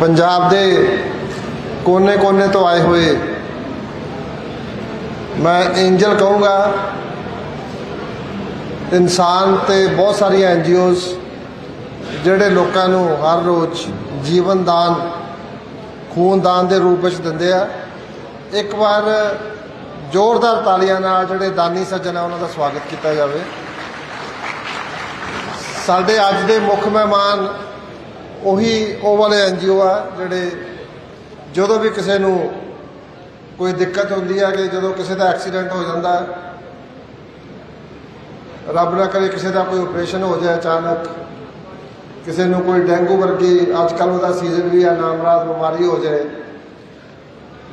ਪੰਜਾਬ ਦੇ ਕੋਨੇ-ਕੋਨੇ ਤੋਂ ਆਏ ਹੋਏ ਮੈਂ ਐਂਜਲ ਕਹੂੰਗਾ, ਇਨਸਾਨ ਤੇ ਬਹੁਤ ਸਾਰੀਆਂ ਐਨਜੀਓਜ਼ ਜਿਹੜੇ ਲੋਕਾਂ ਨੂੰ ਹਰ ਰੋਜ਼ ਜੀਵਨ ਦਾਨ, ਖੂਨ ਦਾਨ ਦੇ ਰੂਪ ਵਿੱਚ ਦਿੰਦੇ ਆ। ਇੱਕ ਵਾਰ ਜ਼ੋਰਦਾਰ ਤਾਲੀਆਂ ਨਾਲ ਜਿਹੜੇ ਦਾਨੀ ਸੱਜਣ ਆ, ਉਹਨਾਂ ਦਾ ਸਵਾਗਤ ਕੀਤਾ ਜਾਵੇ। ਸਾਡੇ ਅੱਜ ਦੇ ਮੁੱਖ ਮਹਿਮਾਨ ਉਹੀ ਉਹ ਵਾਲੇ ਐਨਜੀਓ ਆ ਜਿਹੜੇ ਜਦੋਂ ਵੀ ਕਿਸੇ ਨੂੰ ਕੋਈ ਦਿੱਕਤ ਹੁੰਦੀ ਹੈ ਕਿ ਜਦੋਂ ਕਿਸੇ ਦਾ ਐਕਸੀਡੈਂਟ ਹੋ ਜਾਂਦਾ, ਰੱਬ ਨਾ ਕਰੇ ਕਿਸੇ ਦਾ ਕੋਈ ਆਪਰੇਸ਼ਨ ਹੋ ਜਾਏ ਅਚਾਨਕ, ਕਿਸੇ ਨੂੰ ਕੋਈ ਡੈਂਗੂ ਵਰਗੀ ਅੱਜ ਕੱਲ੍ਹ ਉਹਦਾ ਸੀਜ਼ਨ ਵੀ ਆ ਨਾਮਰਾਦ ਬਿਮਾਰੀ ਹੋ ਜਾਏ,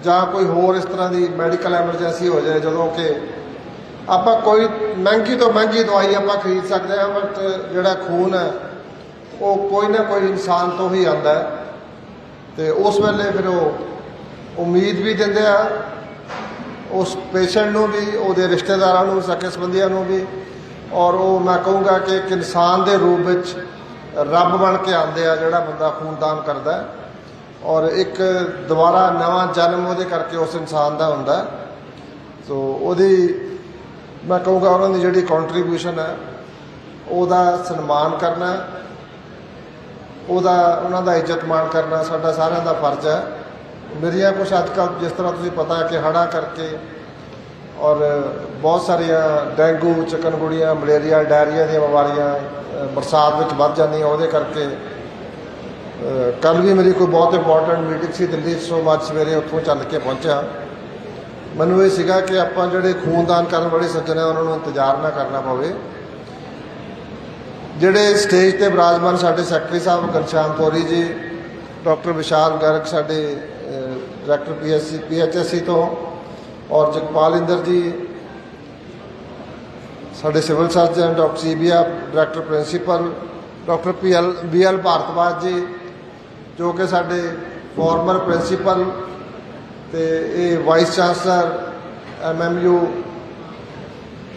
ਜਾਂ ਕੋਈ ਹੋਰ ਇਸ ਤਰ੍ਹਾਂ ਦੀ ਮੈਡੀਕਲ ਐਮਰਜੈਂਸੀ ਹੋ ਜਾਏ, ਜਦੋਂ ਕਿ ਆਪਾਂ ਕੋਈ ਮਹਿੰਗੀ ਤੋਂ ਮਹਿੰਗੀ ਦਵਾਈ ਆਪਾਂ ਖਰੀਦ ਸਕਦੇ ਹਾਂ, ਬਟ ਜਿਹੜਾ ਖੂਨ ਹੈ ਉਹ ਕੋਈ ਨਾ ਕੋਈ ਇਨਸਾਨ ਤੋਂ ਹੀ ਆਉਂਦਾ ਹੈ। ਤੇ ਉਸ ਵੇਲੇ ਫਿਰ ਉਹ ਉਮੀਦ ਵੀ ਦਿੰਦੇ ਆ, ਉਸ ਪੇਸ਼ੈਂਟ ਨੂੰ ਵੀ, ਉਹਦੇ ਰਿਸ਼ਤੇਦਾਰਾਂ ਨੂੰ, ਸਕੇ ਸੰਬੰਧੀਆਂ ਨੂੰ ਵੀ। ਔਰ ਉਹ ਮੈਂ ਕਹੂੰਗਾ ਕਿ ਇੱਕ ਇਨਸਾਨ ਦੇ ਰੂਪ ਵਿੱਚ ਰੱਬ ਬਣ ਕੇ ਆਉਂਦੇ ਆ, ਜਿਹੜਾ ਬੰਦਾ ਖੂਨਦਾਨ ਕਰਦਾ ਔਰ ਇੱਕ ਦੁਬਾਰਾ ਨਵਾਂ ਜਨਮ ਉਹਦੇ ਕਰਕੇ ਉਸ ਇਨਸਾਨ ਦਾ ਹੁੰਦਾ ਸੋ ਉਹਦੀ, ਮੈਂ ਕਹੂੰਗਾ ਉਹਨਾਂ ਦੀ ਜਿਹੜੀ ਕੰਟਰੀਬਿਊਸ਼ਨ ਹੈ, ਉਹਦਾ ਸਨਮਾਨ ਕਰਨਾ ਉਹਦਾ ਉਹਨਾਂ ਦਾ ਇੱਜ਼ਤ ਮਾਣ ਕਰਨਾ ਸਾਡਾ ਸਾਰਿਆਂ ਦਾ ਫਰਜ਼ ਹੈ। ਮੇਰੀਆਂ ਕੁਝ ਅੱਜ ਕੱਲ੍ਹ ਜਿਸ ਤਰ੍ਹਾਂ ਤੁਸੀਂ ਪਤਾ ਕਿ ਹੜ੍ਹਾਂ ਕਰਕੇ ਔਰ ਬਹੁਤ ਸਾਰੀਆਂ ਡੈਂਗੂ ਚਿਕਨਗੁੜੀਆਂ ਮਲੇਰੀਆ ਡਾਇਰੀਆ ਦੀਆਂ ਬਿਮਾਰੀਆਂ ਬਰਸਾਤ ਵਿੱਚ ਵੱਧ ਜਾਂਦੀਆਂ ਉਹਦੇ ਕਰਕੇ ਕੱਲ ਵੀ ਮੇਰੀ ਕੋਈ ਬਹੁਤ ਇੰਪੋਰਟੈਂਟ ਮੀਟਿੰਗ ਸੀ ਦਿੱਲੀ 'ਚ, ਸੋ ਮੈਂ ਅੱਜ ਸਵੇਰੇ ਉੱਥੋਂ ਚੱਲ ਕੇ ਪਹੁੰਚਿਆ। ਮੈਨੂੰ ਇਹ ਸੀਗਾ ਕਿ ਆਪਾਂ ਜਿਹੜੇ ਖੂਨਦਾਨ ਕਰਨ ਵਾਲੇ ਸੱਜਣ ਆ ਉਹਨਾਂ ਨੂੰ ਇੰਤਜ਼ਾਰ ਨਾ ਕਰਨਾ ਪਵੇ। ਜਿਹੜੇ ਸਟੇਜ ਤੇ ਬਿਰਾਜਮਾਨ ਸਾਡੇ ਸੈਕਟਰੀ ਸਾਹਿਬ ਘਨਸ਼ਿਆਮ ਥੋਰੀ ਜੀ, ਡਾਕਟਰ ਵਿਸ਼ਾਲ ਗਰਗ ਸਾਡੇ ਡਾਇਰੈਕਟਰ ਪੀਐਸਸੀ ਪੀਐਚਐਸਸੀ ਤੋਂ, ਔਰ ਜਗਪਾਲ ਇੰਦਰ ਜੀ, ਸਾਡੇ civil surgeon doctor Sibia director principal, doctor PL, BL Bhardwaj ji, ਜੋ ਕਿ ਸਾਡੇ ਫਾਰਮਰ ਪ੍ਰਿੰਸੀਪਲ ਤੇ ਇਹ vice chancellor MMU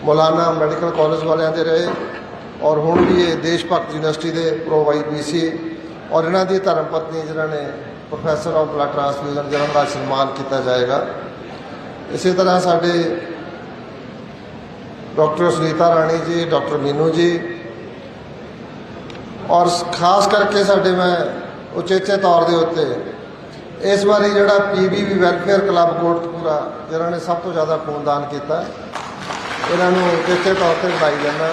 Maulana medical college ਵਾਲਿਆਂ ਦੇ ਰਹੇ। ਔਰ ਹੁਣ ਵੀ ਇਹ ਦੇਸ਼ ਭਗਤ ਯੂਨੀਵਰਸਿਟੀ ਦੇ ਪ੍ਰੋ ਵਾਈ ਬੀਸੀ ਔਰ ਇਹਨਾਂ ਦੀ ਧਰਮ ਪਤਨੀ ਜਿਨ੍ਹਾਂ ਨੇ ਪ੍ਰੋਫੈਸਰ ਆਫ ਬਲੱਡ ਟ੍ਰਾਂਸਫਿਊਜ਼ਨ ਜਿਹਨਾਂ ਦਾ ਸਨਮਾਨ ਕੀਤਾ ਜਾਏਗਾ। ਇਸੇ ਤਰ੍ਹਾਂ ਸਾਡੇ ਡਾਕਟਰ ਸੁਨੀਤਾ ਰਾਣੀ ਜੀ, ਡਾਕਟਰ ਮੀਨੂ ਜੀ ਔਰ ਖਾਸ ਕਰਕੇ ਸਾਡੇ ਮੈਂ ਉਚੇਚੇ ਤੌਰ ਦੇ ਉੱਤੇ ਇਸ ਵਾਰੀ ਜਿਹੜਾ ਪੀਬੀਵੀ ਵੈਲਫੇਅਰ ਕਲੱਬ ਕੋਟਕਪੂਰਾ, ਜਿਨ੍ਹਾਂ ਨੇ ਸਭ ਤੋਂ ਜ਼ਿਆਦਾ ਖੂਨਦਾਨ ਕੀਤਾ, ਇਹਨਾਂ ਨੂੰ ਉਚੇਚੇ ਤੌਰ ਤੇ ਵਧਾਈ ਦਿੰਦਾ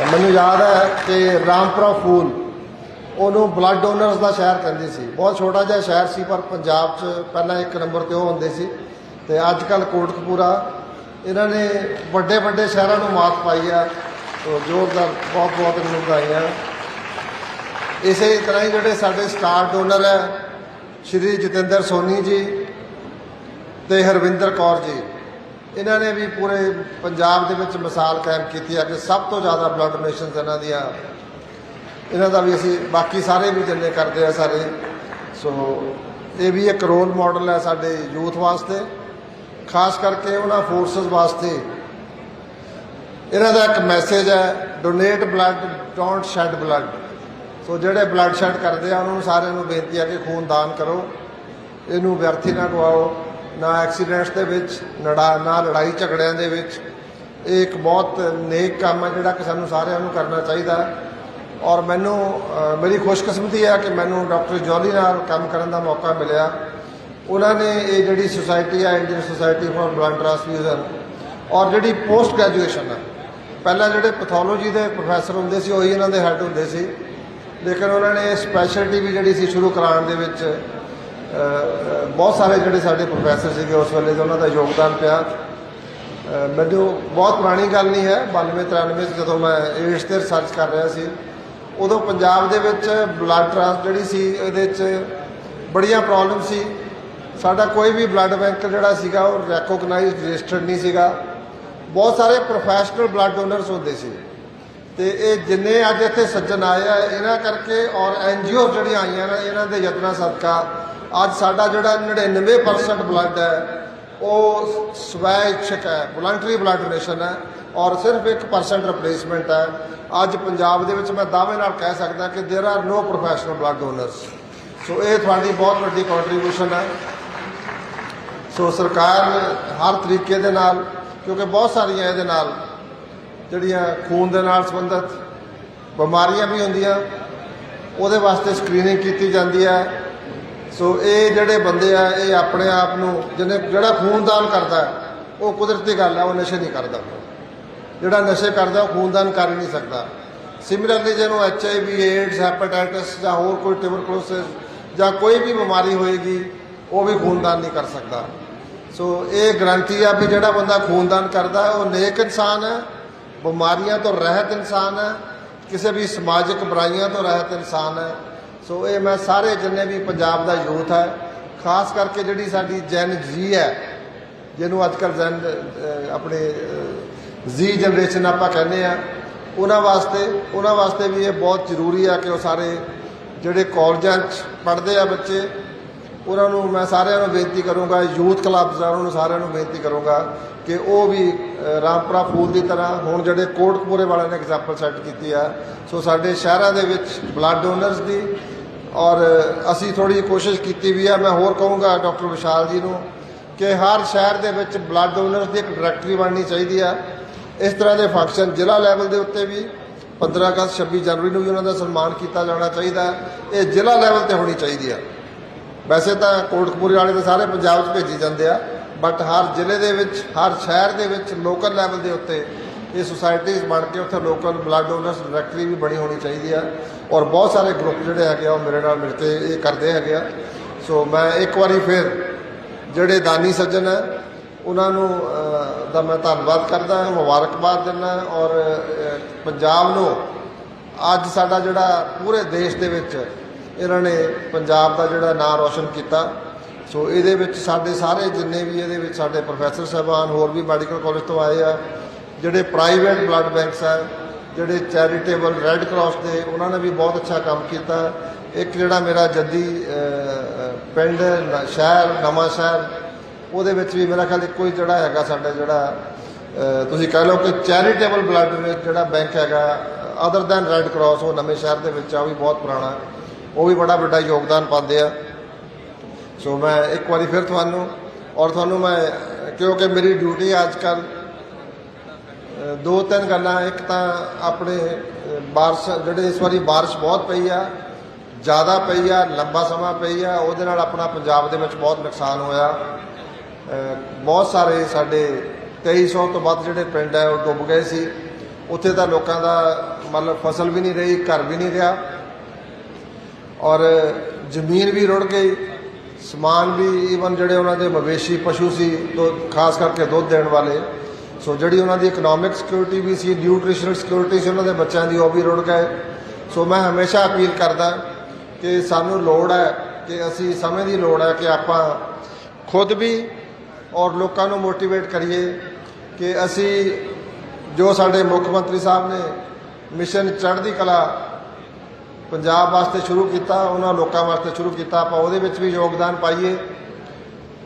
ਮੈਨੂੰ ਯਾਦ ਹੈ ਕਿ ਰਾਮਪੁਰਾ ਫੂਲ, ਉਹਨੂੰ ਬਲੱਡ ਡੋਨਰਸ ਦਾ ਸ਼ਹਿਰ ਕਹਿੰਦੇ ਸੀ। ਬਹੁਤ ਛੋਟਾ ਜਿਹਾ ਸ਼ਹਿਰ ਸੀ, ਪਰ ਪੰਜਾਬ 'ਚ ਪਹਿਲਾਂ ਇੱਕ ਨੰਬਰ ਤੇ ਉਹ ਹੁੰਦੇ ਸੀ। ਤੇ ਅੱਜ ਕੱਲ ਕੋਟਕਪੂਰਾ, ਇਹਨਾਂ ਨੇ ਵੱਡੇ ਵੱਡੇ ਸ਼ਹਿਰਾਂ ਨੂੰ ਮਾਤ ਪਾਈ ਆ। ਤੋ ਜ਼ੋਰਦਾਰ ਬਹੁਤ ਬਹੁਤ ਇਹਨੂੰ ਵਧਾਈਆਂ ਇਸੇ ਤਰ੍ਹਾਂ ਹੀ ਜਿਹੜੇ ਸਾਡੇ ਸਟਾਰ ਡੋਨਰ ਹੈ, ਸ਼੍ਰੀ ਜਤਿੰਦਰ ਸੋਨੀ ਜੀ ਤੇ ਹਰਵਿੰਦਰ ਕੌਰ ਜੀ। ਇਹਨਾਂ ਨੇ ਵੀ ਪੂਰੇ ਪੰਜਾਬ ਦੇ ਵਿੱਚ ਮਿਸਾਲ ਕਾਇਮ ਕੀਤੀ ਹੈ ਕਿ ਸਭ ਤੋਂ ਜ਼ਿਆਦਾ ਬਲੱਡ ਡੋਨੇਸ਼ਨਸ ਇਹਨਾਂ ਦੀਆਂ, ਇਹਨਾਂ ਦਾ ਵੀ ਅਸੀਂ ਬਾਕੀ ਸਾਰੇ ਵੀ ਜਿੰਨੇ ਕਰਦੇ ਆ ਸਾਰੇ। ਸੋ ਇਹ ਵੀ ਇੱਕ ਰੋਲ ਮਾਡਲ ਹੈ ਸਾਡੇ ਯੂਥ ਵਾਸਤੇ। ਖਾਸ ਕਰਕੇ ਉਹਨਾਂ ਫੋਰਸਸ ਵਾਸਤੇ। ਇਹਨਾਂ ਦਾ ਇੱਕ ਮੈਸੇਜ ਹੈ donate blood don't shed blood so ਜਿਹੜੇ ਬਲੱਡ ਸ਼ੈਡ ਕਰਦੇ ਆ, ਉਹਨਾਂ ਨੂੰ ਸਾਰਿਆਂ ਨੂੰ ਬੇਨਤੀ ਹੈ ਕਿ ਖੂਨ ਦਾਨ ਕਰੋ। ਇਹਨੂੰ ਵਿਅਰਥੀ ਨਾ ਗਵਾਓ ਨਾ ਐਕਸੀਡੈਂਟਸ ਦੇ ਵਿੱਚ, ਲੜਾ, ਨਾ ਲੜਾਈ ਝਗੜਿਆਂ ਦੇ ਵਿੱਚ। ਇਹ ਇੱਕ ਬਹੁਤ ਨੇਕ ਕੰਮ ਹੈ ਜਿਹੜਾ ਕਿ ਸਾਨੂੰ ਸਾਰਿਆਂ ਨੂੰ ਕਰਨਾ ਚਾਹੀਦਾ ਔਰ ਮੈਨੂੰ ਮੇਰੀ ਖੁਸ਼ਕਿਸਮਤੀ ਹੈ ਕਿ ਮੈਨੂੰ ਡਾਕਟਰ ਜੋਲੀ ਨਾਲ ਕੰਮ ਕਰਨ ਦਾ ਮੌਕਾ ਮਿਲਿਆ। ਉਹਨਾਂ ਨੇ ਇਹ ਜਿਹੜੀ ਸੁਸਾਇਟੀ ਹੈ, Indian society for blood transfusion, ਔਰ ਜਿਹੜੀ ਪੋਸਟ ਗ੍ਰੈਜੂਏਸ਼ਨ ਹੈ। ਪਹਿਲਾਂ ਜਿਹੜੇ ਪੈਥੋਲੋਜੀ ਦੇ ਪ੍ਰੋਫੈਸਰ ਹੁੰਦੇ ਸੀ, ਉਹੀ ਇਹਨਾਂ ਦੇ ਹੈੱਡ ਹੁੰਦੇ ਸੀ। ਲੇਕਿਨ ਉਹਨਾਂ ਨੇ ਸਪੈਸ਼ਲਟੀ ਵੀ ਜਿਹੜੀ ਸੀ ਸ਼ੁਰੂ ਕਰਾਉਣ ਦੇ ਵਿੱਚ ਬਹੁਤ ਸਾਰੇ ਜਿਹੜੇ ਸਾਡੇ ਪ੍ਰੋਫੈਸਰ ਸੀਗੇ ਉਸ ਵੇਲੇ ਤੇ ਉਹਨਾਂ ਦਾ ਯੋਗਦਾਨ ਪਿਆ। ਮੈਨੂੰ ਬਹੁਤ ਪੁਰਾਣੀ ਗੱਲ ਨਹੀਂ ਹੈ 92 93 ਚ ਜਦੋਂ ਮੈਂ ਏਡਸ ਤੇ ਰਿਸਰਚ ਕਰ ਰਿਹਾ ਸੀ, ਉਦੋਂ ਪੰਜਾਬ ਦੇ ਵਿੱਚ ਬਲੱਡ ਟ੍ਰਾਂਸ ਜਿਹੜੀ ਸੀ, ਇਹਦੇ 'ਚ ਬੜੀਆਂ ਪ੍ਰੋਬਲਮ ਸੀ। ਸਾਡਾ ਕੋਈ ਵੀ ਬਲੱਡ ਬੈਂਕ ਜਿਹੜਾ ਸੀਗਾ, ਉਹ ਰੈਕੋਗਨਾਈਜ਼ਡ ਰਜਿਸਟਰਡ ਨਹੀਂ ਸੀਗਾ। ਬਹੁਤ ਸਾਰੇ ਪ੍ਰੋਫੈਸ਼ਨਲ ਬਲੱਡ ਡੋਨਰਸ ਹੁੰਦੇ ਸੀ। ਤੇ ਇਹ ਜਿੰਨੇ ਅੱਜ ਇੱਥੇ ਸੱਜਣ ਆਏ ਆ, ਇਹਨਾਂ ਕਰਕੇ ਔਰ ਐਨਜੀਓ ਜਿਹੜੀਆਂ ਆਈਆਂ ਨੇ, ਇਹਨਾਂ ਦੇ ਯਤਨਾਂ ਸਦਕਾ ਅੱਜ ਸਾਡਾ ਜਿਹੜਾ 99% ਬਲੱਡ ਹੈ ਉਹ ਸਵੈ ਇੱਛਕ ਹੈ ਵੋਲੰਟਰੀ ਬਲੱਡ ਡੋਨੇਸ਼ਨ ਹੈ ਔਰ ਸਿਰਫ 1% ਰਿਪਲੇਸਮੈਂਟ ਹੈ ਅੱਜ ਪੰਜਾਬ ਦੇ ਵਿੱਚ ਮੈਂ ਦਾਅਵੇ ਨਾਲ ਕਹਿ ਸਕਦਾ ਕਿ there are no professional blood donors so ਇਹ ਤੁਹਾਡੀ ਬਹੁਤ ਵੱਡੀ ਕੰਟਰੀਬਿਊਸ਼ਨ ਹੈ ਸੋ ਸਰਕਾਰ ਨੇ ਹਰ ਤਰੀਕੇ ਦੇ ਨਾਲ ਕਿਉਂਕਿ ਬਹੁਤ ਸਾਰੀਆਂ ਇਹਦੇ ਨਾਲ ਜਿਹੜੀਆਂ ਖੂਨ ਦੇ ਨਾਲ ਸੰਬੰਧਿਤ ਬਿਮਾਰੀਆਂ ਵੀ ਹੁੰਦੀਆਂ ਉਹਦੇ ਵਾਸਤੇ ਸਕਰੀਨਿੰਗ ਕੀਤੀ ਜਾਂਦੀ ਹੈ ਸੋ ਇਹ ਜਿਹੜੇ ਬੰਦੇ ਆ, ਇਹ ਆਪਣੇ ਆਪ ਨੂੰ ਜਿਹਨੇ ਜਿਹੜਾ ਖੂਨਦਾਨ ਕਰਦਾ, ਉਹ ਕੁਦਰਤੀ ਗੱਲ ਹੈ ਉਹ ਨਸ਼ੇ ਨਹੀਂ ਕਰਦਾ। ਜਿਹੜਾ ਨਸ਼ੇ ਕਰਦਾ, ਉਹ ਖੂਨਦਾਨ ਕਰ ਹੀ ਨਹੀਂ ਸਕਦਾ। ਸਿਮਿਲਰਲੀ ਜਿਹਨੂੰ H I V AIDS hepatitis ਜਾਂ ਹੋਰ ਕੋਈ ਟਿਊਬਰਕਲੋਸਿਸ ਜਾਂ ਕੋਈ ਵੀ ਬਿਮਾਰੀ ਹੋਏਗੀ, ਉਹ ਵੀ ਖੂਨਦਾਨ ਨਹੀਂ ਕਰ ਸਕਦਾ। ਸੋ ਇਹ ਗਰੰਟੀ ਆ ਵੀ ਜਿਹੜਾ ਬੰਦਾ ਖੂਨਦਾਨ ਕਰਦਾ, ਉਹ ਨੇਕ ਇਨਸਾਨ ਹੈ ਬਿਮਾਰੀਆਂ ਤੋਂ ਰਹਿਤ ਇਨਸਾਨ ਹੈ ਕਿਸੇ ਵੀ ਸਮਾਜਿਕ ਬੁਰਾਈਆਂ ਤੋਂ ਰਹਿਤ ਇਨਸਾਨ ਹੈ ਸੋ ਇਹ ਮੈਂ ਸਾਰੇ ਜਿੰਨੇ ਵੀ ਪੰਜਾਬ ਦਾ ਯੂਥ ਹੈ, ਖਾਸ ਕਰਕੇ ਜਿਹੜੀ ਸਾਡੀ ਜੈਨ ਜੀ ਹੈ, ਜਿਹਨੂੰ ਅੱਜ ਕੱਲ੍ਹ ਜੈਨ ਆਪਣੇ ਜੀ ਜਨਰੇਸ਼ਨ ਆਪਾਂ ਕਹਿੰਦੇ ਆ ਉਹਨਾਂ ਵਾਸਤੇ ਉਹਨਾਂ ਵਾਸਤੇ ਵੀ ਇਹ ਬਹੁਤ ਜ਼ਰੂਰੀ ਆ ਕਿ ਉਹ ਸਾਰੇ ਜਿਹੜੇ ਕਾਲਜਾਂ 'ਚ ਪੜ੍ਹਦੇ ਆ ਬੱਚੇ, ਉਹਨਾਂ ਨੂੰ ਮੈਂ ਸਾਰਿਆਂ ਨੂੰ ਬੇਨਤੀ ਕਰੂੰਗਾ, ਯੂਥ ਕਲੱਬਸ ਆ ਉਹਨਾਂ ਨੂੰ ਸਾਰਿਆਂ ਨੂੰ ਬੇਨਤੀ ਕਰੂੰਗਾ ਕਿ ਉਹ ਵੀ ਰਾਮਪੁਰਾ ਫੂਲ ਦੀ ਤਰ੍ਹਾਂ ਹੁਣ ਜਿਹੜੇ ਕੋਟਕਪੂਰੇ ਵਾਲਿਆਂ ਨੇ ਐਗਜ਼ਾਮਪਲ ਸੈੱਟ ਕੀਤੀ ਆ, ਸੋ ਸਾਡੇ ਸ਼ਹਿਰਾਂ ਦੇ ਵਿੱਚ ਬਲੱਡ ਡੋਨਰਸ ਦੀ ਔਰ ਅਸੀਂ ਥੋੜੀ ਕੋਸ਼ਿਸ਼ ਕੀਤੀ ਵੀ ਆ ਮੈਂ ਹੋਰ ਕਹੂੰਗਾ ਡਾਕਟਰ ਵਿਸ਼ਾਲ ਜੀ ਨੂੰ ਕਿ ਹਰ ਸ਼ਹਿਰ ਦੇ ਵਿੱਚ ਬਲੱਡ ਡੋਨਰਸ ਦੀ ਇੱਕ ਡਾਇਰੈਕਟਰੀ ਬਣਨੀ ਚਾਹੀਦੀ ਆ। ਇਸ ਤਰ੍ਹਾਂ ਦੇ ਫੰਕਸ਼ਨ ਜ਼ਿਲ੍ਹਾ ਲੈਵਲ ਦੇ ਉੱਤੇ ਵੀ 15 ਅਗਸਤ 26 ਜਨਵਰੀ ਨੂੰ ਵੀ ਉਹਨਾਂ ਦਾ ਸਨਮਾਨ ਕੀਤਾ ਜਾਣਾ ਚਾਹੀਦਾ ਇਹ ਜ਼ਿਲ੍ਹਾ ਲੈਵਲ ਤੇ ਹੋਣੀ ਚਾਹੀਦੀ ਆ। ਵੈਸੇ ਤਾਂ ਕੋਟਕਪੂਰੇ ਵਾਲੇ ਤਾਂ ਸਾਰੇ ਪੰਜਾਬ 'ਚ ਭੇਜੀ ਜਾਂਦੇ ਆ ਬਟ ਹਰ ਜ਼ਿਲ੍ਹੇ ਦੇ ਵਿੱਚ, ਹਰ ਸ਼ਹਿਰ ਦੇ ਵਿੱਚ ਲੋਕਲ ਲੈਵਲ ਦੇ ਉੱਤੇ ਇਹ ਸੁਸਾਇਟੀਜ਼ ਬਣ ਕੇ ਉੱਥੇ ਲੋਕਲ ਬਲੱਡ ਡੋਨਰਸ ਡਾਇਰੈਕਟਰੀ ਵੀ ਬਣੀ ਹੋਣੀ ਚਾਹੀਦੀ ਆ। ਔਰ ਬਹੁਤ ਸਾਰੇ ਗਰੁੱਪ ਜਿਹੜੇ ਹੈਗੇ ਆ, ਉਹ ਮੇਰੇ ਨਾਲ ਮਿਲ ਕੇ ਇਹ ਕਰਦੇ ਹੈਗੇ ਆ। ਸੋ ਮੈਂ ਇੱਕ ਵਾਰੀ ਫਿਰ ਜਿਹੜੇ ਦਾਨੀ ਸੱਜਣ ਹੈ ਉਹਨਾਂ ਨੂੰ ਦਾ ਮੈਂ ਧੰਨਵਾਦ ਕਰਦਾ ਹਾਂ ਮੁਬਾਰਕਬਾਦ ਦਿੰਦਾ ਔਰ ਪੰਜਾਬ ਨੂੰ ਅੱਜ ਸਾਡਾ ਜਿਹੜਾ ਪੂਰੇ ਦੇਸ਼ ਦੇ ਵਿੱਚ ਇਹਨਾਂ ਨੇ ਪੰਜਾਬ ਦਾ ਜਿਹੜਾ ਨਾਂ ਰੌਸ਼ਨ ਕੀਤਾ। ਸੋ ਇਹਦੇ ਵਿੱਚ ਸਾਡੇ ਸਾਰੇ ਜਿੰਨੇ ਵੀ ਇਹਦੇ ਵਿੱਚ ਸਾਡੇ ਪ੍ਰੋਫੈਸਰ ਸਾਹਿਬਾਨ, ਹੋਰ ਵੀ ਮੈਡੀਕਲ ਕਾਲਜ ਤੋਂ ਆਏ ਆ ਜਿਹੜੇ ਪ੍ਰਾਈਵੇਟ ਬਲੱਡ ਬੈਂਕਸ ਆ, ਜਿਹੜੇ ਚੈਰੀਟੇਬਲ ਰੈੱਡ ਕਰਾਸ ਦੇ, ਉਹਨਾਂ ਨੇ ਵੀ ਬਹੁਤ ਅੱਛਾ ਕੰਮ ਕੀਤਾ। ਇੱਕ ਜਿਹੜਾ ਮੇਰਾ ਜੱਦੀ ਪਿੰਡ ਸ਼ਹਿਰ, ਨਵਾਂ ਸ਼ਹਿਰ, ਉਹਦੇ ਵਿੱਚ ਵੀ ਮੇਰਾ ਖਿਆਲ ਇੱਕੋ ਹੀ ਜਿਹੜਾ ਹੈਗਾ ਸਾਡਾ ਜਿਹੜਾ ਤੁਸੀਂ ਕਹਿ ਲਓ ਕਿ ਚੈਰੀਟੇਬਲ ਬਲੱਡ ਜਿਹੜਾ ਬੈਂਕ ਹੈਗਾ ਅਦਰ ਦੈਨ ਰੈੱਡ ਕਰਾਸ ਉਹ ਨਵੇਂ ਸ਼ਹਿਰ ਦੇ ਵਿੱਚ ਆ, ਉਹ ਵੀ ਬਹੁਤ ਪੁਰਾਣਾ। ਉਹ ਵੀ ਬੜਾ ਵੱਡਾ ਯੋਗਦਾਨ ਪਾਉਂਦੇ ਆ। ਸੋ ਮੈਂ ਇੱਕ ਵਾਰੀ ਫਿਰ ਤੁਹਾਨੂੰ, ਔਰ ਤੁਹਾਨੂੰ ਮੈਂ, ਕਿਉਂਕਿ ਮੇਰੀ ਡਿਊਟੀ ਅੱਜ ਕੱਲ੍ਹ ਦੋ ਤਿੰਨ ਗੱਲਾਂ, ਇੱਕ ਤਾਂ ਆਪਣੇ ਬਾਰਿਸ਼, ਜਿਹੜੇ ਇਸ ਵਾਰੀ ਬਾਰਿਸ਼ ਬਹੁਤ ਪਈ ਆ, ਜ਼ਿਆਦਾ ਪਈ ਆ, ਲੰਬਾ ਸਮਾਂ ਪਈ ਆ, ਉਹਦੇ ਨਾਲ ਆਪਣਾ ਪੰਜਾਬ ਦੇ ਵਿੱਚ ਬਹੁਤ ਨੁਕਸਾਨ ਹੋਇਆ। ਬਹੁਤ ਸਾਰੇ ਸਾਡੇ 2300 ਤੋਂ ਵੱਧ ਜਿਹੜੇ ਪਿੰਡ ਆ, ਉਹ ਡੁੱਬ ਗਏ ਸੀ। ਉੱਥੇ ਤਾਂ ਲੋਕਾਂ ਦਾ ਮਤਲਬ ਫਸਲ ਵੀ ਨਹੀਂ ਰਹੀ, ਘਰ ਵੀ ਨਹੀਂ ਰਿਹਾ। ਔਰ ਜ਼ਮੀਨ ਵੀ ਰੁੜ ਗਈ, ਸਮਾਨ ਵੀ ਈਵਨ ਜਿਹੜੇ ਉਹਨਾਂ ਦੇ ਮਵੇਸ਼ੀ ਪਸ਼ੂ ਸੀ ਦੋ ਖਾਸ ਕਰਕੇ ਦੁੱਧ ਦੇਣ ਵਾਲੇ ਸੋ ਜਿਹੜੀ ਉਹਨਾਂ ਦੀ ਇਕਨੋਮਿਕ ਸਿਕਿਉਰਿਟੀ ਵੀ ਸੀ ਨਿਊਟ੍ਰੀਸ਼ਨਲ ਸਿਕਿਉਰਿਟੀ ਸੀ, ਉਹਨਾਂ ਦੇ ਬੱਚਿਆਂ ਦੀ, ਉਹ ਵੀ ਰੁੜ ਗਏ। ਸੋ ਮੈਂ ਹਮੇਸ਼ਾ ਅਪੀਲ ਕਰਦਾ ਕਿ ਸਾਨੂੰ ਲੋੜ ਹੈ ਕਿ ਅਸੀਂ ਸਮੇਂ ਦੀ ਲੋੜ ਹੈ ਕਿ ਆਪਾਂ ਖੁਦ ਵੀ ਔਰ ਲੋਕਾਂ ਨੂੰ ਮੋਟੀਵੇਟ ਕਰੀਏ ਕਿ ਅਸੀਂ ਜੋ ਸਾਡੇ ਮੁੱਖ ਮੰਤਰੀ ਸਾਹਿਬ ਨੇ ਮਿਸ਼ਨ ਚੜ੍ਹਦੀ ਕਲਾ ਪੰਜਾਬ ਵਾਸਤੇ ਸ਼ੁਰੂ ਕੀਤਾ, ਉਹਨਾਂ ਲੋਕਾਂ ਵਾਸਤੇ ਸ਼ੁਰੂ ਕੀਤਾ, ਆਪਾਂ ਉਹਦੇ ਵਿੱਚ ਵੀ ਯੋਗਦਾਨ ਪਾਈਏ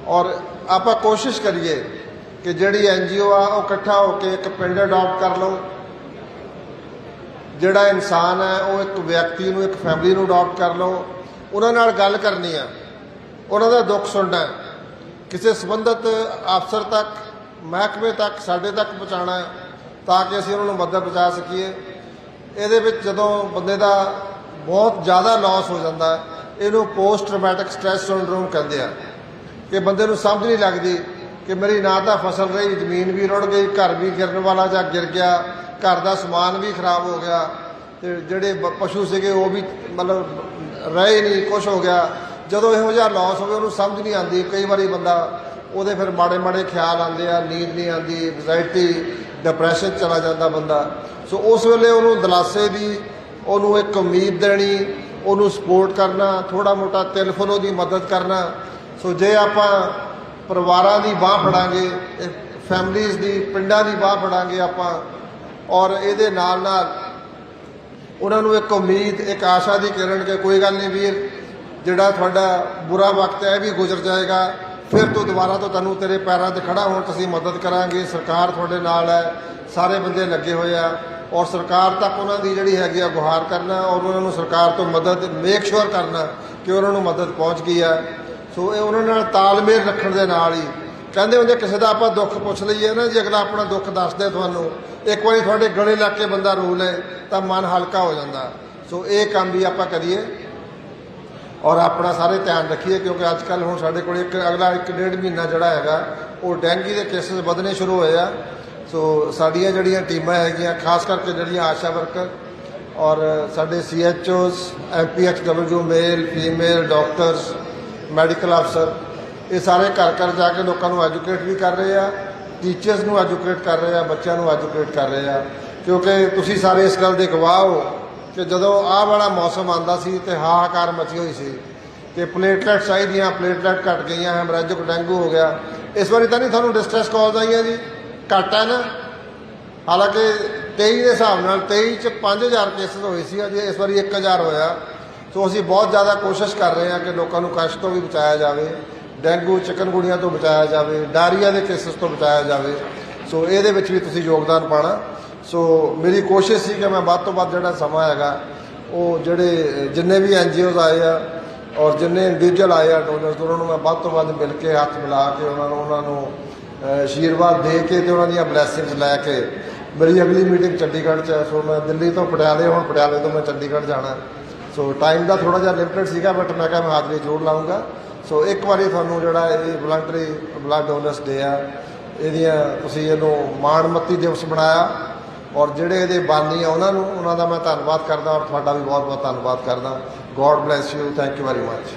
ਔਰ ਆਪਾਂ ਕੋਸ਼ਿਸ਼ ਕਰੀਏ ਕਿ ਜਿਹੜੀ ਐਨਜੀਓ ਆ, ਉਹ ਇਕੱਠਾ ਹੋ ਕੇ ਇੱਕ ਪਿੰਡ ਅਡਾਪਟ ਕਰ ਲਓ ਜਿਹੜਾ ਇਨਸਾਨ ਹੈ, ਉਹ ਇੱਕ ਵਿਅਕਤੀ ਨੂੰ, ਇੱਕ ਫੈਮਿਲੀ ਨੂੰ ਅਡਾਪਟ ਕਰ ਲਓ ਉਹਨਾਂ ਨਾਲ ਗੱਲ ਕਰਨੀ ਆ। ਉਹਨਾਂ ਦਾ ਦੁੱਖ ਸੁਣਨਾ ਕਿਸੇ ਸੰਬੰਧਿਤ ਅਫਸਰ ਤੱਕ, ਮਹਿਕਮੇ ਤੱਕ, ਸਾਡੇ ਤੱਕ ਪਹੁੰਚਾਉਣਾ ਤਾਂ ਕਿ ਅਸੀਂ ਉਹਨਾਂ ਨੂੰ ਮਦਦ ਪਹੁੰਚਾ ਸਕੀਏ। ਇਹਦੇ ਵਿੱਚ ਜਦੋਂ ਬੰਦੇ ਦਾ ਬਹੁਤ ਜ਼ਿਆਦਾ ਲਾਸ ਹੋ ਜਾਂਦਾ ਇਹਨੂੰ ਪੋਸਟ ਟਰਾਮੈਟਿਕ ਸਟ੍ਰੈਸ ਸਿੰਡਰੋਮ ਕਹਿੰਦੇ ਆ। ਕਿ ਬੰਦੇ ਨੂੰ ਸਮਝ ਨਹੀਂ ਲੱਗਦੀ ਕਿ ਮੇਰੀ ਨਾ ਤਾਂ ਫਸਲ ਰਹੀ, ਜ਼ਮੀਨ ਵੀ ਰੁੜ ਗਈ, ਘਰ ਵੀ ਗਿਰਨ ਵਾਲਾ ਜਾਂ ਗਿਰ ਗਿਆ, ਘਰ ਦਾ ਸਮਾਨ ਵੀ ਖਰਾਬ ਹੋ ਗਿਆ, ਤੇ ਜਿਹੜੇ ਬ- ਪਸ਼ੂ ਸੀਗੇ ਉਹ ਵੀ ਮਤਲਬ ਰਹੇ ਨਹੀਂ ਕੁਝ ਹੋ ਗਿਆ। ਜਦੋਂ ਇਹੋ ਜਿਹਾ ਲਾਸ ਹੋਵੇ, ਉਹਨੂੰ ਸਮਝ ਨਹੀਂ ਆਉਂਦੀ। ਕਈ ਵਾਰੀ ਬੰਦਾ ਉਹਦੇ ਫਿਰ ਮਾੜੇ ਮਾੜੇ ਖਿਆਲ ਆਉਂਦੇ ਆ, ਨੀਂਦ ਨਹੀਂ ਆਉਂਦੀ ਐਂਜ਼ਾਇਟੀ ਡਿਪਰੈਸ਼ਨ ਚਲਾ ਜਾਂਦਾ ਬੰਦਾ। ਸੋ ਉਸ ਵੇਲੇ ਉਹਨੂੰ ਦਲਾਸੇ ਦੀ, ਉਹਨੂੰ ਇੱਕ ਉਮੀਦ ਦੇਣੀ, ਉਹਨੂੰ ਸਪੋਰਟ ਕਰਨਾ ਥੋੜਾ ਮੋਟਾ ਟੈਲੀਫੋਨ ਉਹਦੀ ਮਦਦ ਕਰਨਾ। ਸੋ ਜੇ ਆਪਾਂ ਪਰਿਵਾਰਾਂ ਦੀ ਬਾਹ ਫੜਾਂਗੇ ਫੈਮਲੀਆਂ ਦੀ, ਪਿੰਡਾਂ ਦੀ ਬਾਹ ਫੜਾਂਗੇ ਆਪਾਂ। ਔਰ ਇਹਦੇ ਨਾਲ ਨਾਲ ਉਹਨਾਂ ਨੂੰ ਇੱਕ ਉਮੀਦ, ਇੱਕ ਆਸ਼ਾ ਦੀ ਕਿਰਨ ਕਿ ਕੋਈ ਗੱਲ ਨਹੀਂ ਵੀਰ, ਜਿਹੜਾ ਤੁਹਾਡਾ ਬੁਰਾ ਵਕਤ ਹੈ ਇਹ ਵੀ ਗੁਜ਼ਰ ਜਾਏਗਾ। ਫਿਰ ਤੋਂ ਦੁਬਾਰਾ ਤੋਂ ਤੁਹਾਨੂੰ ਤੇਰੇ ਪੈਰਾਂ ਤੇ ਖੜਾ ਹੋਣ 'ਚ ਅਸੀਂ ਮਦਦ ਕਰਾਂਗੇ। ਸਰਕਾਰ ਤੁਹਾਡੇ ਨਾਲ ਹੈ, ਸਾਰੇ ਬੰਦੇ ਲੱਗੇ ਹੋਏ ਆ। ਔਰ ਸਰਕਾਰ ਤੱਕ ਉਹਨਾਂ ਦੀ ਜਿਹੜੀ ਹੈਗੀ ਆ ਗੁਹਾਰ ਕਰਨਾ ਔਰ ਉਹਨਾਂ ਨੂੰ ਸਰਕਾਰ ਤੋਂ ਮਦਦ ਮੇਕ ਸ਼ੋਰ ਕਰਨਾ ਕਿ ਉਹਨਾਂ ਨੂੰ ਮਦਦ ਪਹੁੰਚ ਗਈ ਹੈ ਸੋ ਇਹ ਉਹਨਾਂ ਨਾਲ ਤਾਲਮੇਲ ਰੱਖਣ ਦੇ ਨਾਲ ਹੀ। ਕਹਿੰਦੇ ਹੁੰਦੇ, ਕਿਸੇ ਦਾ ਆਪਾਂ ਦੁੱਖ ਪੁੱਛ ਲਈਏ ਨਾ ਜੇ, ਅਗਲਾ ਆਪਣਾ ਦੁੱਖ ਦੱਸਦੇ ਤੁਹਾਨੂੰ। ਇੱਕ ਵਾਰੀ ਤੁਹਾਡੇ ਗਲੇ ਲੱਗ ਕੇ ਬੰਦਾ ਰੋ ਲਏ ਤਾਂ ਮਨ ਹਲਕਾ ਹੋ ਜਾਂਦਾ। ਸੋ ਇਹ ਕੰਮ ਵੀ ਆਪਾਂ ਕਰੀਏ ਔਰ ਆਪਣਾ ਸਾਰੇ ਧਿਆਨ ਰੱਖੀਏ, ਕਿਉਂਕਿ ਅੱਜ ਕੱਲ ਹੁਣ ਸਾਡੇ ਕੋਲ ਇੱਕ, ਅਗਲਾ ਇੱਕ ਡੇਢ ਮਹੀਨਾ ਜਿਹੜਾ ਹੈਗਾ, ਉਹ ਡੈਂਗੀ ਦੇ ਕੇਸਿਸ ਵਧਣੇ ਸ਼ੁਰੂ ਹੋਏ ਆ। ਸੋ ਸਾਡੀਆਂ ਜਿਹੜੀਆਂ ਟੀਮਾਂ ਹੈਗੀਆਂ, ਖਾਸ ਕਰਕੇ ਜਿਹੜੀਆਂ ਆਸ਼ਾ ਵਰਕਰ ਔਰ ਸਾਡੇ CHOs MPHW male female doctors medical ਅਫਸਰ ਇਹ ਸਾਰੇ ਘਰ ਘਰ ਜਾ ਕੇ ਲੋਕਾਂ ਨੂੰ ਐਜੂਕੇਟ ਵੀ ਕਰ ਰਹੇ ਆ ਟੀਚਰਸ ਨੂੰ ਐਜੂਕੇਟ ਕਰ ਰਹੇ ਆ, ਬੱਚਿਆਂ ਨੂੰ ਐਜੂਕੇਟ ਕਰ ਰਹੇ ਆ। ਕਿਉਂਕਿ ਤੁਸੀਂ ਸਾਰੇ ਇਸ ਗੱਲ ਦੇ ਗਵਾਹ ਹੋ ਕਿ ਜਦੋਂ ਆਹ ਵਾਲਾ ਮੌਸਮ ਆਂਦਾ ਸੀ ਤੇ ਹਾਹਾਕਾਰ ਮਚੀ ਹੋਈ ਸੀ ਕਿ ਪਲੇਟਲੈਟਸ ਚਾਹੀਦੀਆਂ ਪਲੇਟਲੈਟ ਘਟ ਗਈਆਂ ਹੈਮਰੈਜਿਕ ਡੈਂਗੂ ਹੋ ਗਿਆ। ਇਸ ਵਾਰੀ ਤਾਂ ਨਹੀਂ ਤੁਹਾਨੂੰ ਡਿਸਟ੍ਰੈਸ ਕਾਲਸ ਆਈਆਂ ਜੀ, ਘੱਟ ਹੈ ਨਾ। ਹਾਲਾਂਕਿ 23 ਦੇ ਹਿਸਾਬ ਨਾਲ 23 ਚ 5000 ਕੇਸਸ ਹੋਏ ਸੀ, ਅਜੇ ਇਸ ਵਾਰੀ 1000 ਹੋਇਆ। ਸੋ ਅਸੀਂ ਬਹੁਤ ਜ਼ਿਆਦਾ ਕੋਸ਼ਿਸ਼ ਕਰ ਰਹੇ ਹਾਂ ਕਿ ਲੋਕਾਂ ਨੂੰ ਕਸ਼ਟ ਤੋਂ ਵੀ ਬਚਾਇਆ ਜਾਵੇ, ਡੈਂਗੂ, ਚਿਕਨਗੁਣੀਆ ਤੋਂ ਬਚਾਇਆ ਜਾਵੇ, ਡਾਇਰੀਆ ਦੇ ਕੇਸਸ ਤੋਂ ਬਚਾਇਆ ਜਾਵੇ। ਸੋ ਇਹਦੇ ਵਿੱਚ ਵੀ ਤੁਸੀਂ ਯੋਗਦਾਨ ਪਾਣਾ। ਸੋ ਮੇਰੀ ਕੋਸ਼ਿਸ਼ ਸੀ ਕਿ ਮੈਂ ਵੱਧ ਤੋਂ ਵੱਧ ਜਿਹੜਾ ਸਮਾਂ ਹੈਗਾ, ਉਹ ਜਿਹੜੇ, ਜਿੰਨੇ ਵੀ ਐਨਜੀਓਜ਼ ਆਏ ਆ ਔਰ ਜਿੰਨੇ ਇੰਡੀਵਿਜੂਅਲ ਆਏ ਆ ਡੋਨਰਸ, ਉਹਨਾਂ ਨੂੰ ਮੈਂ ਵੱਧ ਤੋਂ ਵੱਧ ਮਿਲ ਕੇ ਹੱਥ ਮਿਲਾ ਕੇ ਉਹਨਾਂ ਨੂੰ ਉਹਨਾਂ ਨੂੰ, ਅਹ ਆਸ਼ੀਰਵਾਦ ਦੇ ਕੇ ਤੇ ਉਹਨਾਂ ਦੀਆਂ ਬਲੇਸਿੰਗਸ ਲੈ ਕੇ ਮੇਰੀ ਅਗਲੀ ਮੀਟਿੰਗ ਚੰਡੀਗੜ੍ਹ 'ਚ ਹੈ। ਸੋ ਮੈਂ ਦਿੱਲੀ ਤੋਂ ਪਟਿਆਲੇ, ਹੁਣ ਪਟਿਆਲੇ ਤੋਂ ਮੈਂ ਚੰਡੀਗੜ੍ਹ ਜਾਣਾ। ਸੋ ਟਾਈਮ ਦਾ ਥੋੜਾ ਜਿਹਾ ਲਿਮਟਡ ਸੀਗਾ ਬਟ ਮੈਂ ਕਿਹਾ ਮੈਂ ਹਾਜ਼ਰੀ ਜ਼ਰੂਰ ਲਾਉਂਗਾ ਸੋ ਇੱਕ ਵਾਰੀ ਤੁਹਾਨੂੰ ਜਿਹੜਾ ਇਹ ਵਲੰਟਰੀ ਬਲੱਡ ਡੋਨਰਸ ਡੇ ਆ, ਇਹਦੀਆਂ ਤੁਸੀਂ ਇਹਨੂੰ ਮਾਣਮੱਤੀ ਦਿਵਸ ਬਣਾਇਆ ਔਰ ਜਿਹੜੇ ਇਹਦੇ ਬਾਨੀ ਆ, ਉਹਨਾਂ ਨੂੰ, ਉਹਨਾਂ ਦਾ ਮੈਂ ਧੰਨਵਾਦ ਕਰਦਾ ਔਰ ਤੁਹਾਡਾ ਵੀ ਬਹੁਤ ਬਹੁਤ ਧੰਨਵਾਦ ਕਰਦਾ। God bless you thank you very much